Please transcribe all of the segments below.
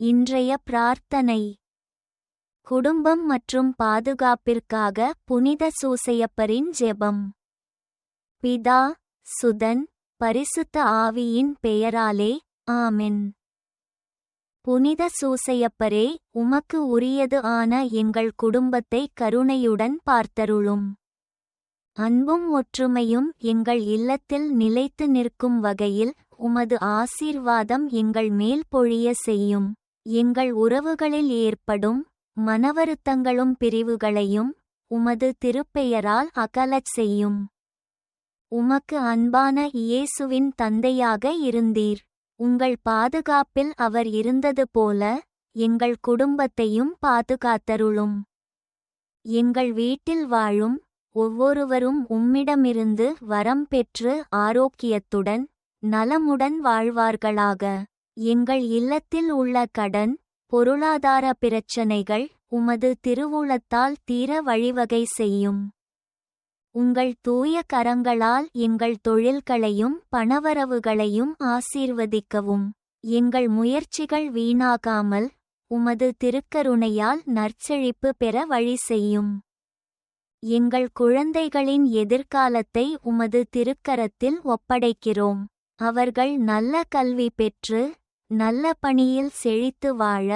இன்றைய பிரார்த்தனை. குடும்பம் மற்றும் பாதுகாப்பிற்காக புனித சூசையப்பரின் ஜெபம். பிதா சுதன் பரிசுத்த ஆவியின் பெயராலே ஆமென். புனித சூசையப்பரே உமக்கு உரியது ஆன எங்கள் குடும்பத்தை கருணையுடன் பார்த்தருளும். அன்பும் ஒற்றுமையும் எங்கள் இல்லத்தில் நிலைத்து நிற்கும் வகையில் உமது ஆசீர்வாதம் எங்கள் மேல் பொழிய செய்யும். எங்கள் உறவுகளில் ஏற்படும் மனவருத்தங்களும் பிரிவுகளையும் உமது திருப்பெயரால் அகலச் செய்யும். உமக்கு அன்பான இயேசுவின் தந்தையாக இருந்தீர். உங்கள் பாதுகாப்பில் அவர் இருந்தது போல எங்கள் குடும்பத்தையும் பாதுகாத்தருளும். எங்கள் வீட்டில் வாழும் ஒவ்வொருவரும் உம்மிடமிருந்து வரம் பெற்று ஆரோக்கியத்துடன் நலமுடன் வாழ்வார்களாக. எங்கள் இல்லத்தில் உள்ள கடன் பொருளாதார பிரச்சனைகள் உமது திருவுளத்தால் தீர வழிவகை செய்யும். உங்கள் தூய கரங்களால் எங்கள் தொழில்களையும் பணவரவுகளையும் ஆசீர்வதிக்கவும். எங்கள் முயற்சிகள் வீணாகாமல் உமது திருக்கருணையால் நற்செழிப்பு பெற வழி செய்யும். எங்கள் குழந்தைகளின் எதிர்காலத்தை உமது திருக்கரத்தில் ஒப்படைக்கிறோம். அவர்கள் நல்ல கல்வி பெற்று நல்ல பணியில் செழித்து வாழ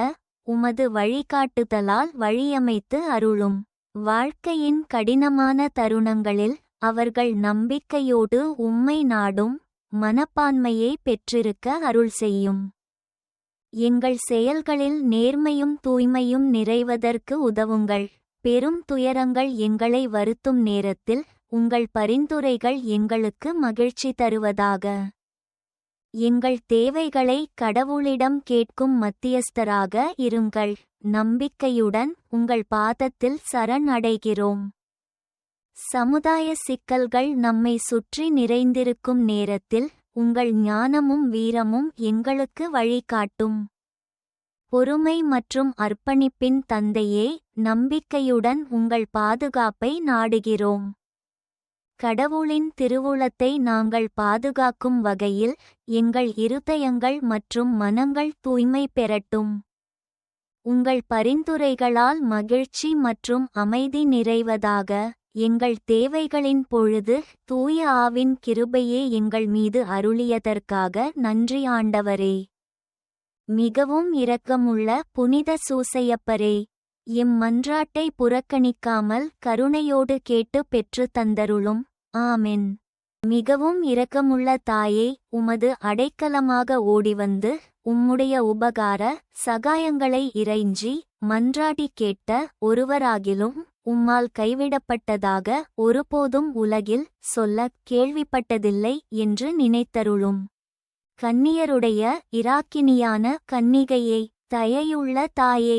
உமது வழிகாட்டுதலால் வழியமைத்து அருளும். வாழ்க்கையின் கடினமான தருணங்களில் அவர்கள் நம்பிக்கையோடு உம்மை நாடும் மனப்பான்மையை பெற்றிருக்க அருள் செய்யும். எங்கள் செயல்களில் நேர்மையும் தூய்மையும் நிறைவதற்கு உதவுங்கள். பெரும் துயரங்கள் எங்களை வருத்தும் நேரத்தில் உங்கள் பரிந்துரைகள் எங்களுக்கு மகிழ்ச்சி தருவதாக. எங்கள் தேவைகளை கடவுளிடம் கேட்கும் மத்தியஸ்தராக இருங்கள். நம்பிக்கையுடன் உங்கள் பாதத்தில் சரண் அடைகிறோம் சமுதாய சிக்கல்கள் நம்மை சுற்றி நிறைந்திருக்கும் நேரத்தில் உங்கள் ஞானமும் வீரமும் எங்களுக்கு வழிகாட்டும். பொறுமை மற்றும் அர்ப்பணிப்பின் தந்தையே நம்பிக்கையுடன் உங்கள் பாதுகாப்பை நாடுகிறோம். கடவுளின் திருவுளத்தை நாங்கள் பாதுகாக்கும் வகையில் எங்கள் இருதயங்கள் மற்றும் மனங்கள் தூய்மை பெறட்டும். உங்கள் பரிந்துரைகளால் மகிழ்ச்சி மற்றும் அமைதி நிறைவதாக எங்கள் தேவைகளின் பொழுது தூய ஆவின் கிருபையே எங்கள் மீது அருளியதற்காக நன்றி ஆண்டவரே. மிகவும் இரக்கமுள்ள புனித சூசையப்பரே இம் மன்றாட்டை புறக்கணிக்காமல் கருணையோடு கேட்டு பெற்று தந்தருளும் ஆமென். மிகவும் இரக்கமுள்ள தாயே உமது அடைக்கலமாக ஓடிவந்து உம்முடைய உபகார சகாயங்களை இறைஞ்சி மன்றாடி கேட்ட ஒருவராகிலும் உம்மால் கைவிடப்பட்டதாக ஒருபோதும் உலகில் சொல்ல கேள்விப்பட்டதில்லை என்று நினைத்தருளும். கன்னியருடைய இராக்கினியான கன்னிகையை தயையுள்ள தாயே